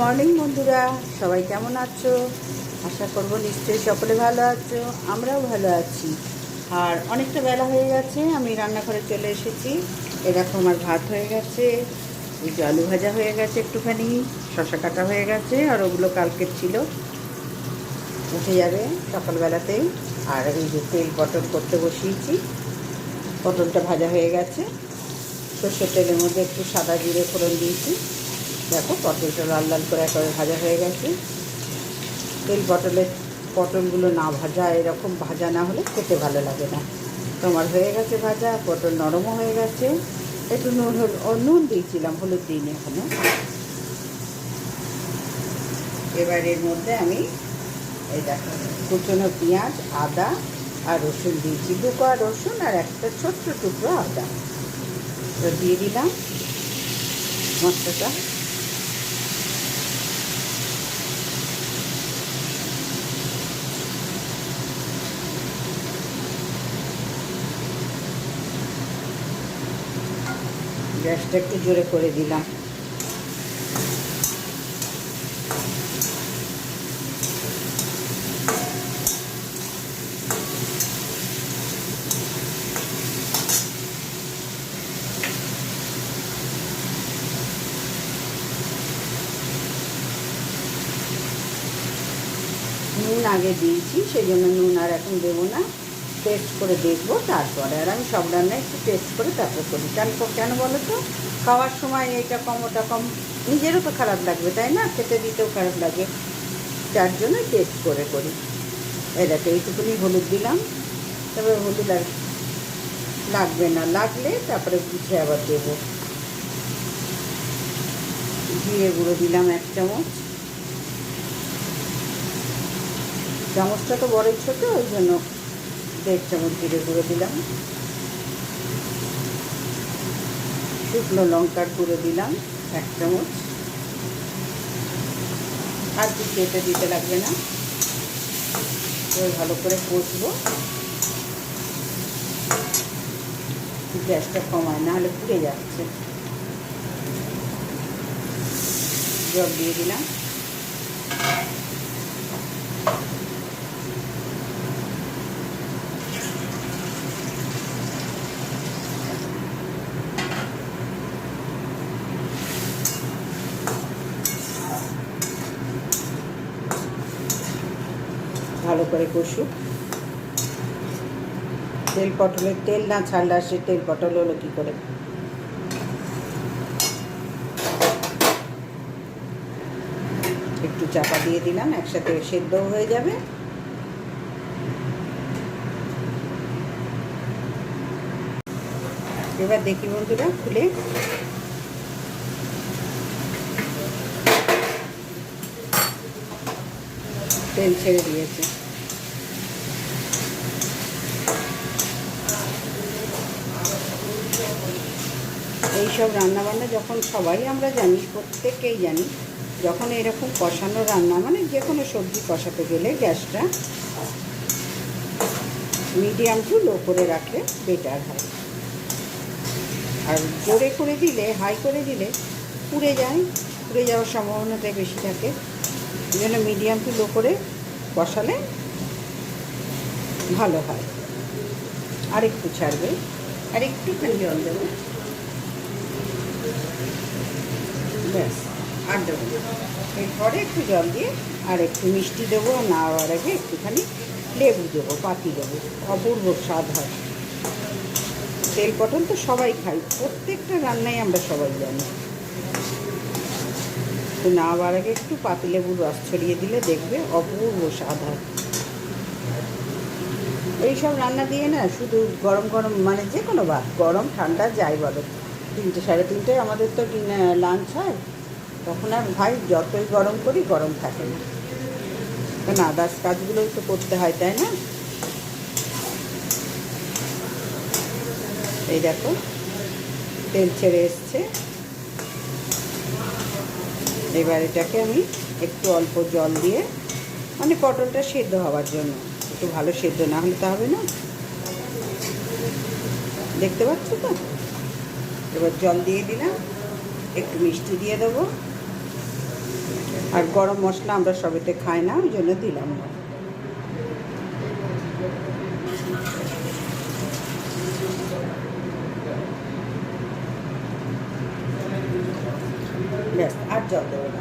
Morning বন্ধুরা, সবাই কেমন আছো? আশা করব নিশ্চয়ই সকলে ভালো আছো, আমরাও ভালো আছি। আর অনেকটা বেলা হয়ে গেছে, আমি রান্নাঘরে চলে এসেছি। এরকম আমার ভাত হয়ে গেছে, এই যে আলু ভাজা হয়ে গেছে একটুখানি শশা কাটা হয়ে গেছে, আর ওগুলো কালকের ছিল। উঠে যাবে সকালবেলাতেই, আর এই যে তেল পটল করতে বসিয়েছি, পটলটা ভাজা হয়ে গেছে। সর্ষের তেলের মধ্যে একটু সাদা জিরে ফোড়ন দিয়েছি। দেখো, পটলটা লাল লাল করে একেবারে ভাজা হয়ে গেছে। তেল পটলের পটলগুলো না ভাজা, এরকম ভাজা না হলে খেতে ভালো লাগে না। তোমার হয়ে গেছে ভাজা, পটল নরমও হয়ে গেছে। একটু নুন নুন দিয়েছিলাম হলুদ দিন এখনও। এবার এর মধ্যে আমি এই দেখো, কুচনো পেঁয়াজ, আদা আর রসুন দিয়েছি। দু কোয়া রসুন আর একটা ছোট্ট টুকরো আদা। তো দিয়ে দিলাম মশলাটা। গ্যাসটা একটু জোরে করে দিলাম। নুন আগে দিয়েছি সেই জন্য নুন আর এখন দেবো না। টেস্ট করে দেখব, তারপরে আর আমি সব রান্নায় একটু টেস্ট করে তারপরে করি। কেন কেন বলো তো? খাওয়ার সময় এইটা কম, ওটা কম। নিজেরও তো খারাপ লাগবে, তাই না? খেতে দিতেও খারাপ লাগে। যার জন্য টেস্ট করে করি। এটাকে এইটুকুনি হলুদ দিলাম। তারপরে হলুদ আর লাগবে না। লাগলে তারপরে গুছে আবার দেবো। জিরে গুঁড়ো দিলাম এক চামচ। চামচটা তো বড়ই ছোটো, ওই জন্য দেড় চামচ জিরে গুঁড়ো দিলাম। শুকনো লঙ্কার গুঁড়ো দিলাম, এক চামচ। আর কিছু এতে দিতে লাগবে না। ভালো করে কষবো। গ্যাসটা কমায় না হলে পুড়ে যাচ্ছে। জল দিয়ে দিলাম। ভালো করে কষুক। তেল পটলের তেল না ছাড়লে সে তেল পটল হলো কী করে? একটু চাপা দিয়ে দিলাম, একসাথে সেদ্ধও হয়ে যাবে। এবার দেখি বন্ধুরা, খুলে। তেল ছেড়ে দিয়েছে। এইসব রান্নাবান্না যখন সবাই আমরা জানি, প্রত্যেকেই জানি, যখন এরকম কষানো রান্না মানে যে কোনো সবজি কষাতে গেলে গ্যাসটা মিডিয়াম টু লো করে রাখলে বেটার হয়। আর জোরে করে দিলে হাই করে দিলে পুড়ে যায়, পুড়ে যাওয়ার সম্ভাবনাটাই বেশি থাকে। এই জন্য মিডিয়াম টু লো করে বসালে ভালো হয়। আর একটু ছাড়বে। আর একটুখানি জল দেবো। ব্যাস, আর দেবো এরপরে একটু জল দিয়ে আর একটু মিষ্টি দেবো না হওয়ার আগে একটুখানি লেবু দেবো, পাতি দেবো। অপূর্ব স্বাদ হয়। তেল পটল তো সবাই খাই প্রত্যেকটা রান্নাই আমরা সবাই জানি। তো না হওয়ার আগে একটু পাতিলেবুর রস ছড়িয়ে দিলে দেখবে অপূর্ব স্বাদ হয়। এইসব রান্না দিয়ে না শুধু গরম গরম মানে যে কোনো ভাত, গরম, ঠান্ডা, যাই বলো। তিনটে, সাড়ে তিনটে, আমাদের তো লাঞ্চ হয়। তখন আর ভাই যতই গরম করি, গরম থাকে না। কারণ আদার্স কাজগুলোই তো করতে হয়, তাই না? এই দেখো, তেল ছেড়ে এসছে। এবার এটাকে আমি একটু অল্প জল দিয়ে মানে পটলটা সেদ্ধ হওয়ার জন্য। একটু ভালো সেদ্ধ না হলে তো হবে না। দেখতে পাচ্ছ তো? এবার জল দিয়ে দিলাম, একটু মিষ্টি দিয়ে দেবো। আর গরম মশলা আমরা সবেতে খাই না, ওই জন্য দিলাম না। আর জল দেবো না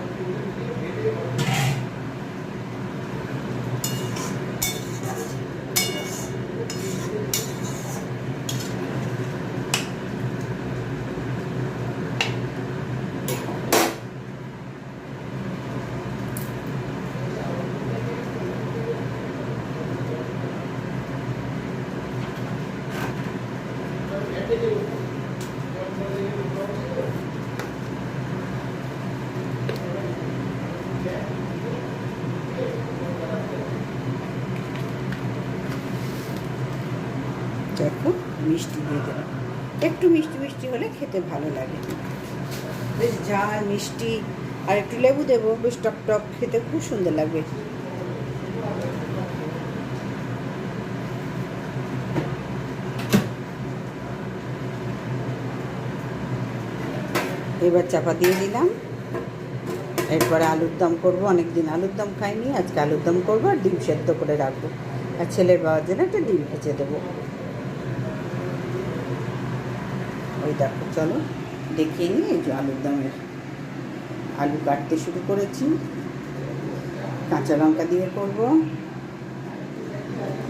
দেখো মিষ্টি দিয়ে দিলাম একটু মিষ্টি মিষ্টি হলে খেতে ভালো লাগে বেশ ঝাল মিষ্টি আর একটু লেবু দেবো, বেশ টক টক খেতে খুব সুন্দর লাগবে। এবার চাপা দিয়ে দিলাম। এরপরে আলুর দম করব। অনেক দিন আলুর দম খাইনি, আজকে আলুর দম করব আর ডিম সেদ্ধ করে রাখব। আর ছেলের বাবার জন্য একটা ডিম ভেজে দেবো। ওই দেখো, চলো দেখিয়ে নিই এই যে আলুর দমের আলু কাটতে শুরু করেছি। কাঁচা লঙ্কা দিয়ে করব।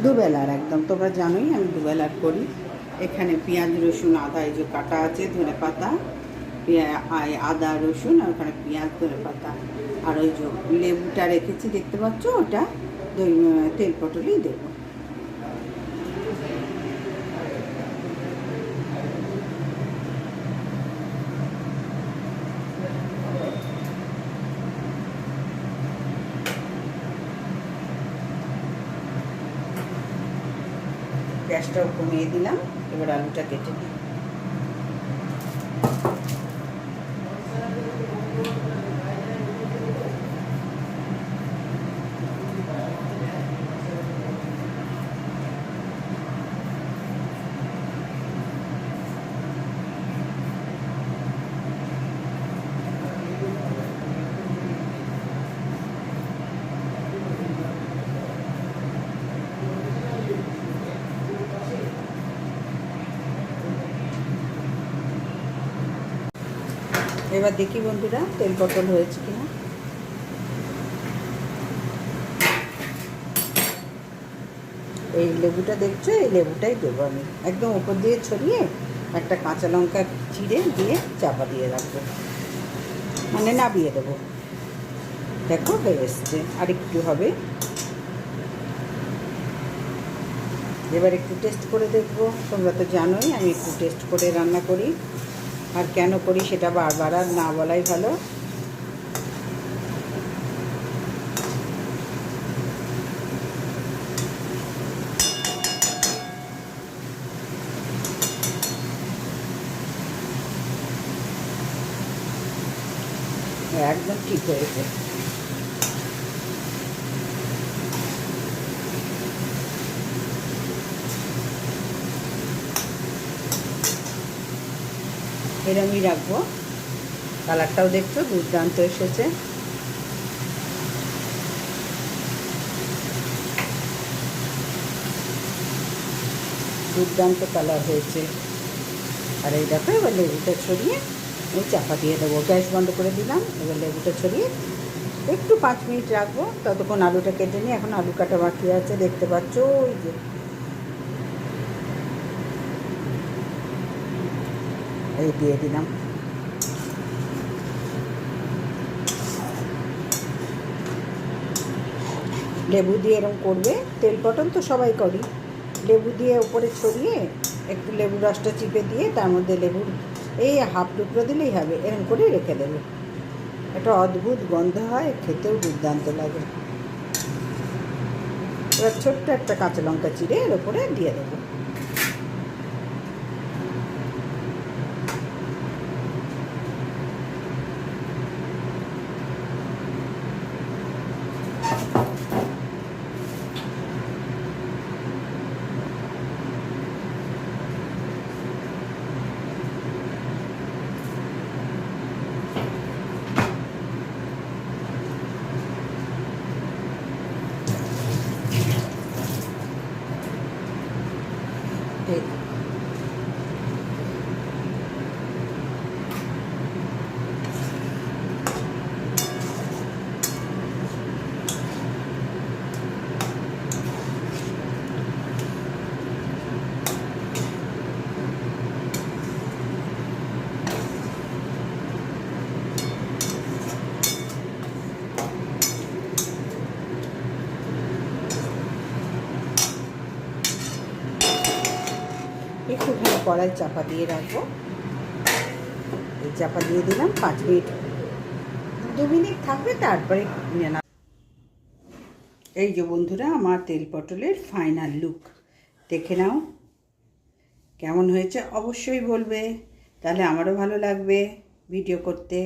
দুবেলার একদম, তোমরা জানোই আমি দুবেলার করি। এখানে পেঁয়াজ, রসুন, আদা, এই যে কাটা আছে ধনে পাতা আদা, রসুন, আর ওখানে পেঁয়াজ ধনে পাতা আর ওই যে লেবুটা রেখেছি, দেখতে পাচ্ছ ওটা? দই, তেল পটলই দেবো। গ্যাসটাও কমিয়ে দিলাম। এবার আলুটা কেটে নিই। এবার দেখি বন্ধুরা তেল পটল হয়েছে কিনা। এই লেবুটা দেখছ? এই লেবুটাই দেবো আমি। একদম উপর দিয়ে ছড়িয়ে একটা কাঁচা লঙ্কা চিড়ে দিয়ে চাপা দিয়ে রাখব। মানে নাবিয়ে দেবো। দেখো, হয়ে এসছে। আর একটু হবে। এবার একটু টেস্ট করে দেখব। তোমরা তো জানোই, আমি একটু টেস্ট করে রান্না করি। আর কেন করি সেটা বারবার আর না বলাই ভালো। একদম ঠিক হয়েছে। এরমই রাখব। কালারটাও দেখছ, দুর্দান্ত এসেছে। দুর্দান্ত কালার হয়েছে। আর এই দেখো, এবার লেবুটা ছড়িয়ে আমি চাপা দিয়ে দেবো। গ্যাস বন্ধ করে দিলাম, এবার লেবুটা ছড়িয়ে একটু পাঁচ মিনিট রাখব। ততক্ষণ আলুটা কেটে নিই এখন আলু কাটা বাকি আছে, দেখতে পাচ্ছ, ওই যে দিয়ে দিলাম। লেবু দিয়ে এরকম করবে। তেল পটল তো সবাই করি। লেবু দিয়ে উপরে ছড়িয়ে একটু লেবু রসটা চিপে দিয়ে তার মধ্যে লেবুর এই হাফ টুকরো দিলেই হবে। এরকম করে রেখে দেবে। একটা অদ্ভুত গন্ধ হয়, খেতেও দুর্দান্ত লাগে। এবার ছোট্ট একটা কাঁচা লঙ্কা চিড়ে এর উপরে দিয়ে দেবো। কড়াই চাপা দিয়ে রাখব। এই চাপা দিয়ে দিলাম, পাঁচ মিনিট। দু মিনিট থাকবে, তারপরে এই যে বন্ধুরা, আমার তেল পটলের ফাইনাল লুক দেখে নাও, কেমন হয়েছে? অবশ্যই বলবে। তাহলে আমারও ভালো লাগবে ভিডিও করতে।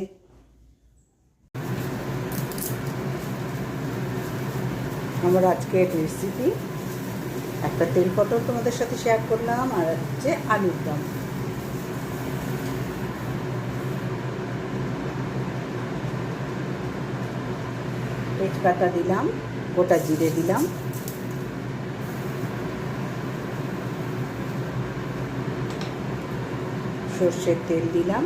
আমার আজকের রেসিপি একটা তেল পটল তোমাদের সাথে শেয়ার করলাম আর হচ্ছে আলুর দম। তেজপাতা দিলাম, গোটা জিরে দিলাম। সর্ষের তেল দিলাম।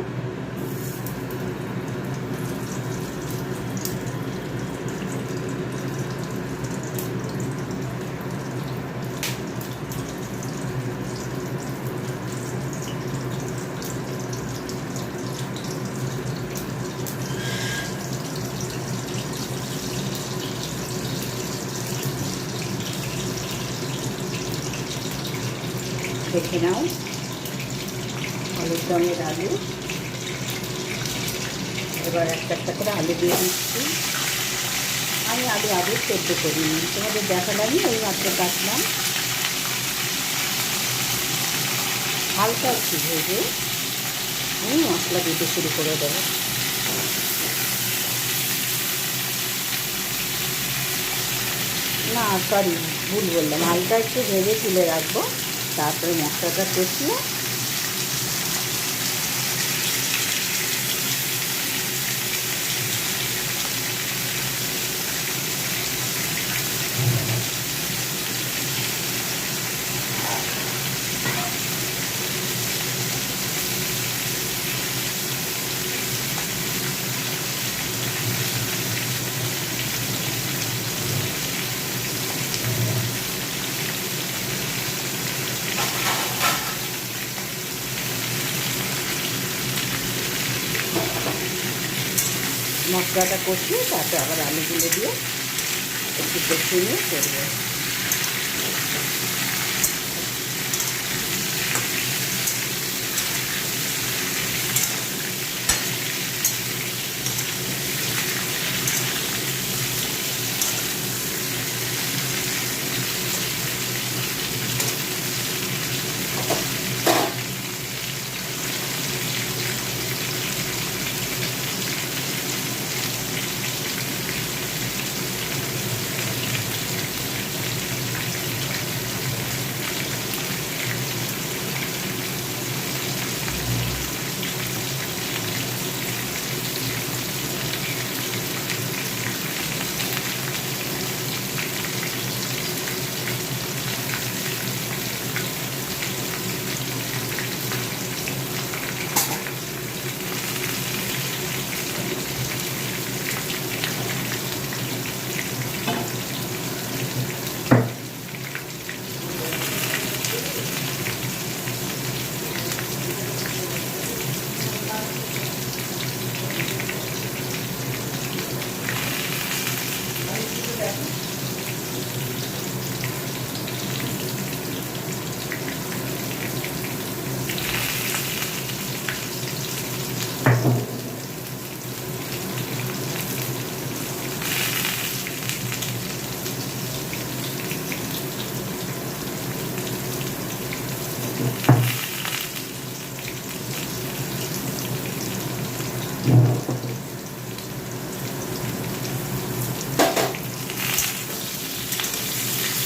দেখে নাও। আলুর দমের আলু। এবার একটা একটা করে আলু দিয়ে দিচ্ছি। আমি আলু আগে সেদ্ধ করিনি তোমাদের দেখালাম ওই মাত্র কাটলাম। হালকা একটু ভেজে আমি মশলা দিতে শুরু করে দেবো। না সরি ভুল বললাম। হালকা একটু ভেজে তুলে রাখব। তারপরে মশলাটা কষিয়ে মশলাটা কষিয়ে তারপরে আবার আলুগুলো দিয়ে একটু কষিয়ে নিয়ে করব।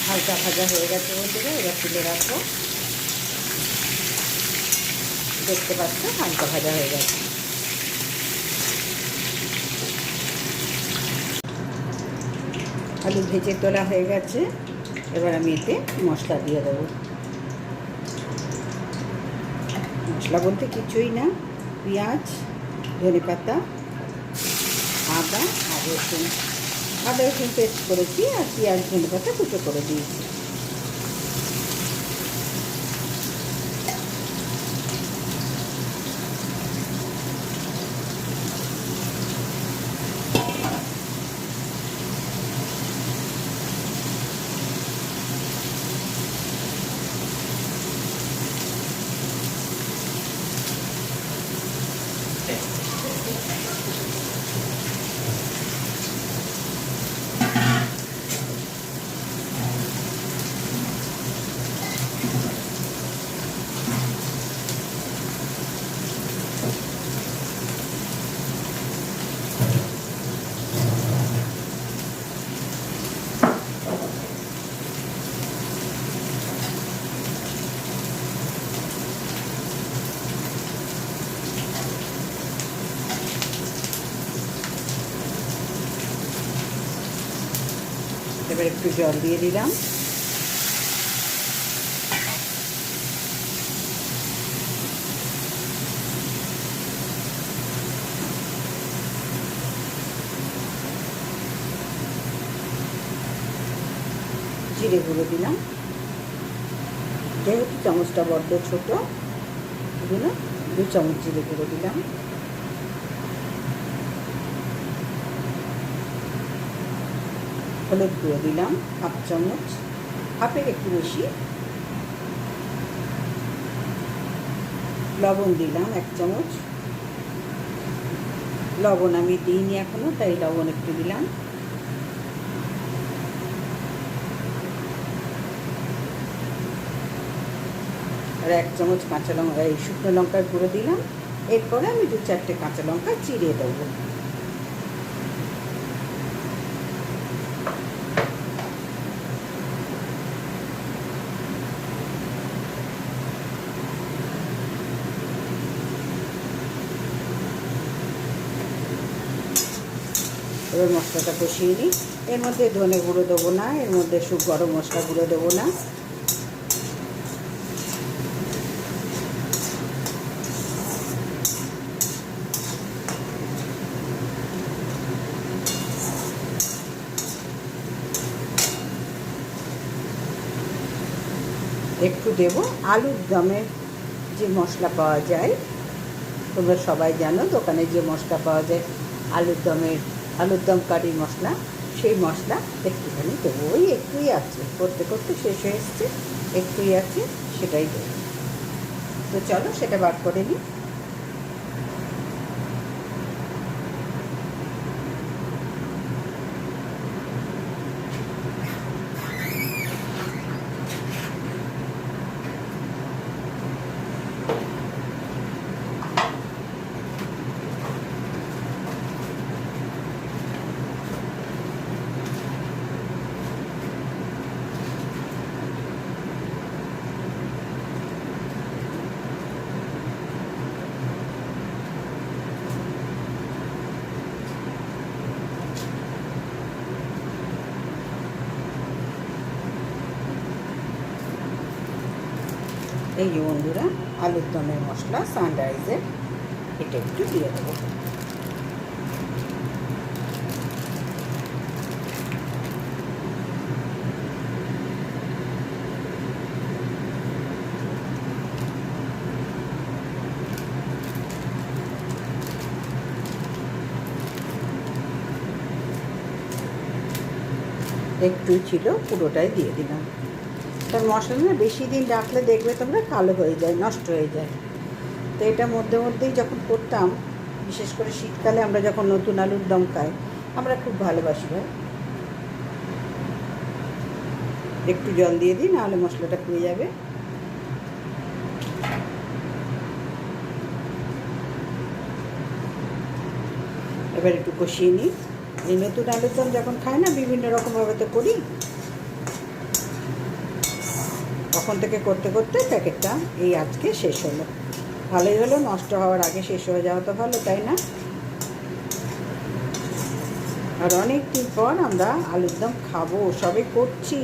হালকা ভাজা হয়ে গেছে বন্ধুরা এবার তুলে রাখব। দেখতে পাচ্ছ হালকা ভাজা হয়ে গেছে। আলু ভেজে তোলা হয়ে গেছে। এবার আমি এতে মশলা দিয়ে দেবো। মশলা বলতে কিছুই না। পেঁয়াজ, ধনে পাতা, আদা, আর রসুন। আদা রসুন পেস্ট করেছি আর পেঁয়াজ, ধনে পাতা কুচো করে দিয়েছি। এবার একটু জল দিয়ে দিলাম। জিরে গুঁড়ো দিলাম। যেহেতু চামচটা বড্ড ছোট এগুলো দু চামচ জিরে গুঁড়ো দিলাম। হলুদ গুঁড়ো দিলাম হাফ চামচ হাফের একটু বেশি লবণ দিলাম এক চামচ। লবণ আমি দিইনি এখনও, তাই লবণ একটু দিলাম। আর এক চামচ কাঁচা লঙ্কা, এই শুকনো লঙ্কার গুঁড়ো দিলাম। এরপরে আমি দু চারটে কাঁচা লঙ্কা চিড়িয়ে দেবো। এবার মশলাটা কষিয়ে নিই। এর মধ্যে ধনে গুঁড়ো দেবো না, এর মধ্যে সু গরম মশলা গুঁড়ো দেবো না। একটু দেব। আলুর দমের যে মশলা পাওয়া যায়, তোমরা সবাই জানো দোকানে যে মশলা পাওয়া যায়, আলুর দমের আলুর দম কারি মশলা, সেই মশলা একটুখানি দেবো। ওই একটুই আছে, করতে করতে শেষ হয়ে এসছে, একটুই আছে, সেটাই দেবো। তো চলো সেটা বার করে নিই। এই বন্ধুরা, আলুর দমের মশলা সানরাইজের এটা একটু দিয়ে দেবো। একটু ছিল, পুরোটাই দিয়ে দিলাম। তার মশলা বেশি দিন রাখলে দেখবে তোমরা কালো হয়ে যায়, নষ্ট হয়ে যায়। তো এটা মধ্যে মধ্যেই যখন করতাম, বিশেষ করে শীতকালে আমরা যখন নতুন আলুর দম খাই, আমরা খুব ভালোবাসি ভাই। একটু জল দিয়ে দিই, নাহলে মশলাটা পুড়ে যাবে। এবার একটু কষিয়ে নিই। এই নতুন আলুর দম যখন খাই না, বিভিন্ন রকমভাবে তো করি তখন থেকে করতে করতে প্যাকেটটা এই আজকে শেষ হলো। ভালোই হলো, নষ্ট হওয়ার আগে শেষ হয়ে যাওয়া তো ভালো, তাই না? আর অনেক দিন পর আমরা আলুর দম খাব, সবে করছি।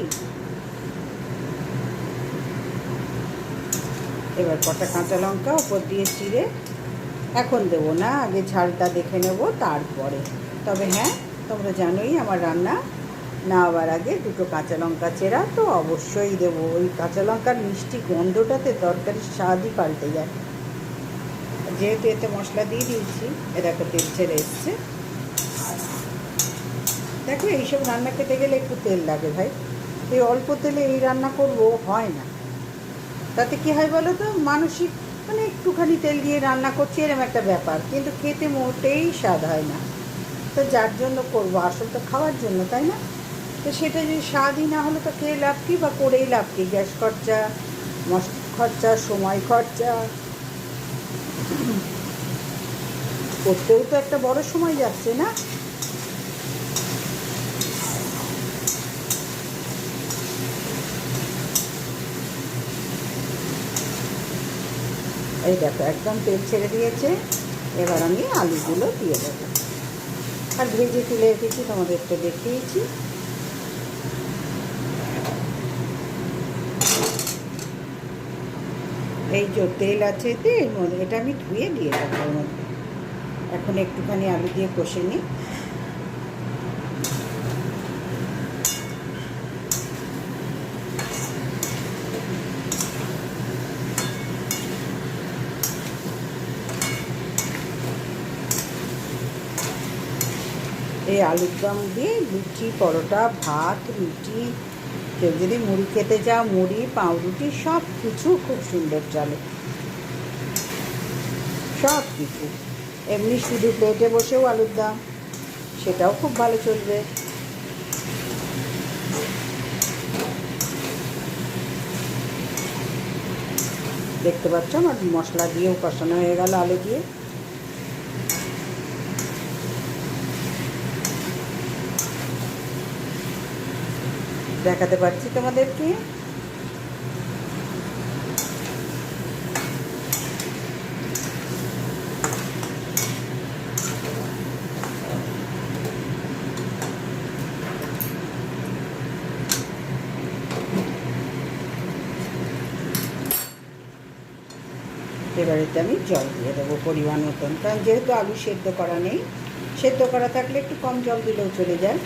এবার কটা কাঁচা লঙ্কা উপর দিয়ে চিড়ে, এখন দেবো না, আগে ঝালটা দেখে নেব, তারপরে। তবে হ্যাঁ তোমরা জানোই আমার রান্না না হওয়ার আগে দুটো কাঁচা লঙ্কা চেরা তো অবশ্যই দেবো। ওই কাঁচা লঙ্কার মিষ্টি গন্ধটাতে তরকারির স্বাদই পাল্টে যায়। যেহেতু এতে মশলা দিয়ে দিয়েছি, এ দেখো তেল ছেড়ে এসছে। দেখো এইসব রান্না খেতে গেলে একটু তেল লাগে ভাই। এই অল্প তেলে এই রান্না করব, হয় না। তাতে কি হয় বলো তো, মানসিক মানে একটুখানি তেল দিয়ে রান্না করছি এরকম একটা ব্যাপার। কিন্তু খেতে মোটেই স্বাদ হয় না। তো যার জন্য করব, আসল তো খাওয়ার জন্য, তাই না? তো সেটা যদি স্বাদই না হলে তো খেয়ে লাভ কি বা করেই লাভ কি? গ্যাস খরচা মশলা খরচা, সময় খরচা। করতেও তো একটা বড় সময় যাচ্ছে না? এই দেখো, একদম তেল ছেড়ে দিয়েছে। এবার আমি আলুগুলো দিয়ে দেবো। আর ভেজে তুলে রেখেছি তোমাদের তো দেখিয়েছি। এই যে তেল আছে এতে এর মধ্যে এটা আমি ধুয়ে দিয়ে ওর মধ্যে। এখন একটুখানি আলু দিয়ে কষে নিই। এই আলুর দম দিয়ে লুচি, পরোটা, ভাত, রুটি কেউ যদি মুড়ি খেতে চাও, মুড়ি, পাউরুটি, সব কিছু খুব সুন্দর চলে। সব কিছু। এমনি শুধু প্লেটে বসেও আলুর দম, সেটাও খুব ভালো চলবে। দেখতে পাচ্ছ আমার মশলা দিয়েও কষানো হয়ে গেল আলু দিয়ে। দেখাতে পারছি তোমাদেরকে। এবারেতে আমি জল দিয়ে দেবো পরিমাণ মতন, কারণ যেহেতু আলু সেদ্ধ করা নেই, সেদ্ধ করা থাকলে একটু কম জল দিলেও চলে যায়।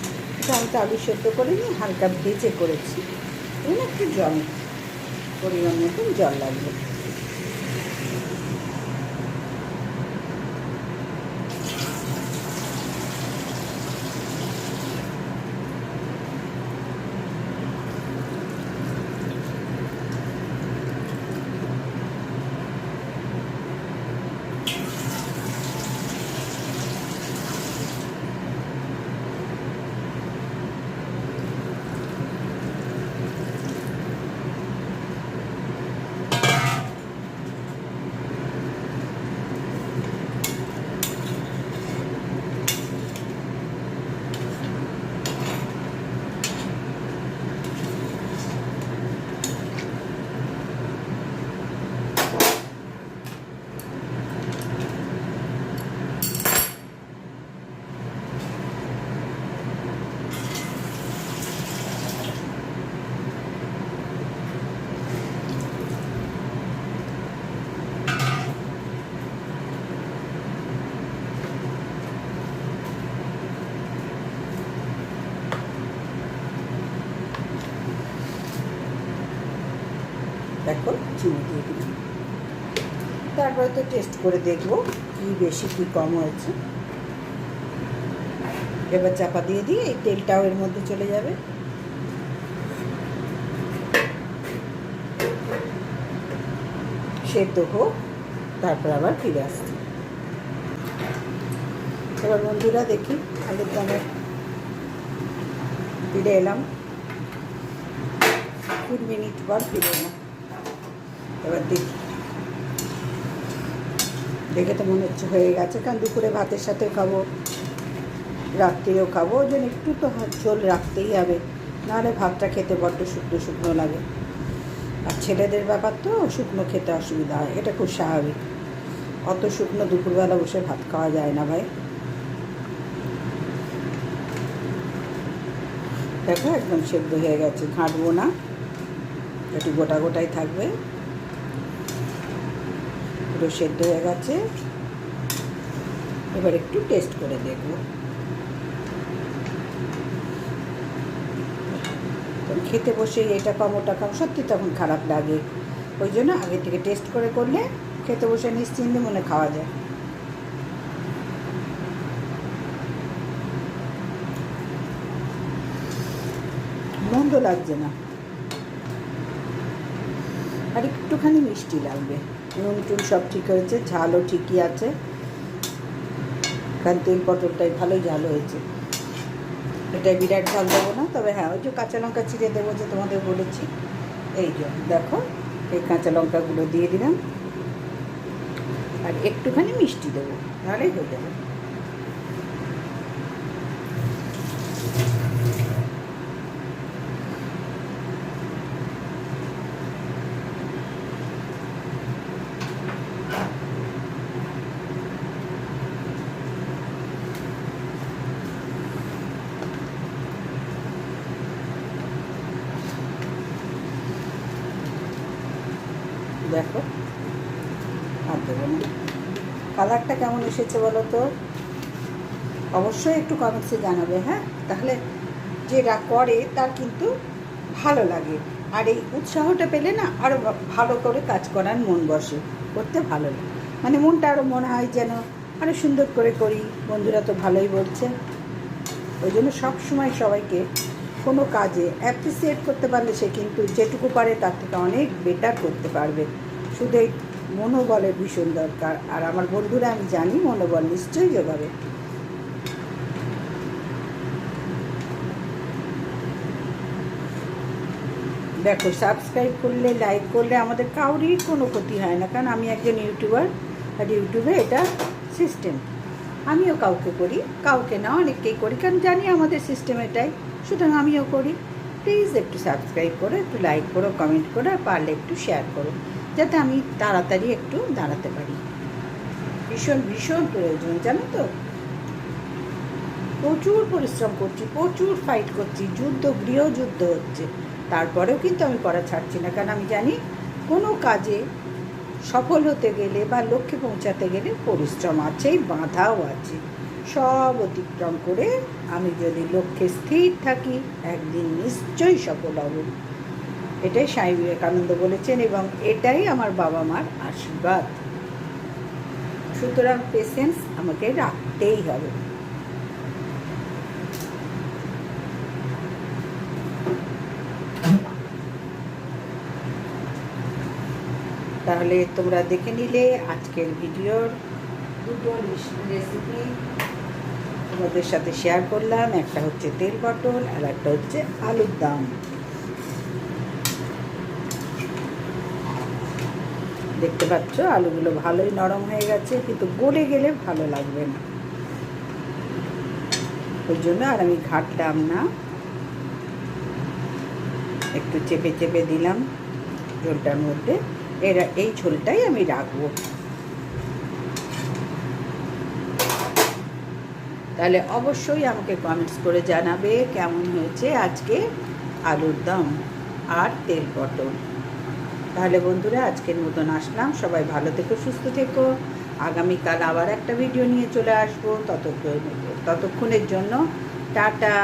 তো আলু সেদ্ধ করে নিয়ে হালকা ভেজে করেছি। এই একটু জল, পরিমাণ মতন জল লাগবে দেখো চিনি দিয়ে দিলাম তারপরে তো টেস্ট করে দেখব কি বেশি, কি কম হয়েছে। এবার চাপা দিয়ে দিয়ে এই তেলটাও এর মধ্যে চলে যাবে। সেদ্ধ হোক, তারপর আবার ফিরে আসছি। এবার বন্ধুরা দেখি, আলুর দামে ফিরে এলাম। কুড়ি মিনিট পর ফিরে এলাম। এবার দেখি। দেখে তো মনে হচ্ছে হয়ে গেছে, কারণ দুপুরে ভাতের সাথেও খাব, রাত্রিও খাব, ওই জন্য একটু তো ঝোল রাখতেই হবে, নাহলে ভাতটা খেতে বড্ড শুকনো শুকনো লাগে। আর ছেলেদের ব্যাপার তো শুকনো খেতে অসুবিধা হয়, এটা খুব স্বাভাবিক। অত শুকনো দুপুরবেলা বসে ভাত খাওয়া যায় না ভাই। দেখো একদম সেদ্ধ হয়ে গেছে, ঘাঁটবো না, একটু গোটা গোটাই থাকবে। পুরো সেদ্ধ হয়ে গেছে। এবার একটু টেস্ট করে দেখব। খেতে বসে এটা কম ওটা কম সত্যি তখন খারাপ লাগে। ওই জন্য আগে থেকে টেস্ট করে করলে খেতে বসে নিশ্চিন্তে মনে খাওয়া যায়। মন্দ লাগছে না। আর একটুখানি মিষ্টি লাগবে। নুন টুন সব ঠিক হয়েছে, ঝালও ঠিকই আছে। কারণ তেল পটলটাই ভালোই ঝাল হয়েছে। এটা বিরাট ঝাল দেবো না, তবে হ্যাঁ ওই যে কাঁচা লঙ্কা চিড়ে দেবো যে তোমাদের বলেছি, এই যে, দেখো, এই কাঁচা লঙ্কাগুলো দিয়ে দিলাম। আর একটুখানি মিষ্টি দেবো, তাহলেই হয়ে যাবে দেখো না কালারটা কেমন এসেছে বলো তো? অবশ্যই একটু কমেন্টসে জানাবে হ্যাঁ? তাহলে যেটা করে তার কিন্তু ভালো লাগে। আর এই উৎসাহটা পেলে না আরও ভালো করে কাজ করার মন বসে, করতে ভালো লাগে। মানে মনটা আরও মনে হয় যেন আরও সুন্দর করে করি, বন্ধুরা তো ভালোই বলছে। ওই জন্য সবসময় সবাইকে কোনো কাজে অ্যাপ্রিসিয়েট করতে পারলে সে কিন্তু যেটুকু পারে তার থেকে অনেক বেটার করতে পারবে। শুধু এই মনোবলের ভীষণ দরকার। আর আমার বন্ধুরা, আমি জানি মনোবল নিশ্চয়ই যোগাবে দেখো সাবস্ক্রাইব করলে লাইক করলে আমাদের কাউরই কোনো ক্ষতি হয় না। কারণ আমি একজন ইউটিউবার, আর ইউটিউবে এটা সিস্টেম আমিও কাউকে করি, কাউকে না, অনেককেই করি। কারণ জানি আমাদের সিস্টেম এটাই। সুতরাং আমিও করি। প্লিজ একটু সাবস্ক্রাইব করো, একটু লাইক করো কমেন্ট করো, আর পারলে একটু শেয়ার করো। যাতে আমি তাড়াতাড়ি একটু দাঁড়াতে পারি। ভীষণ ভীষণ প্রয়োজন, জানো তো? প্রচুর পরিশ্রম করছি, প্রচুর ফাইট করছি, যুদ্ধ, গৃহযুদ্ধ হচ্ছে। তারপরেও কিন্তু আমি করা ছাড়ছি না, কারণ আমি জানি কোনো কাজে সফল হতে গেলে বা লক্ষ্যে পৌঁছাতে গেলে পরিশ্রম আছেই, বাধাও আছে। সব অতিক্রম করে আমি যদি লক্ষ্যে স্থির থাকি, একদিন নিশ্চয়ই সফল হব। এটাই স্বামী বিবেকানন্দ বলেছেন এবং এটাই আমার বাবা মার আশীর্বাদ। সুতরাং পেশেন্স আমাকে রাখতেই হবে। তাহলে তোমরা দেখে নিলে আজকের ভিডিওর দুটো রেসিপি তোমাদের সাথে শেয়ার করলাম, একটা হচ্ছে তেল পটল আর একটা হচ্ছে আলুর দাম। দেখতে পাচ্ছ, আলুগুলো ভালোই নরম হয়ে গেছে, কিন্তু গলে গেলে ভালো লাগবে না। ওই জন্য আর আমি ঘাটলাম না। একটু চেপে চেপে দিলাম ঝোলটার মধ্যে। এরা, এই ঝোলটাই আমি রাখব। তাহলে অবশ্যই আমাকে কমেন্টস করে জানাবে কেমন হয়েছে আজকে আলুর দম আর তেল পটল। তাহলে বন্ধুরা, আজকের মতন আসলাম। সবাই ভালো থেকো, সুস্থ থেকো। আগামীকাল আবার একটা ভিডিও নিয়ে চলে আসব। ততক্ষণ ততক্ষণের জন্য টাটা।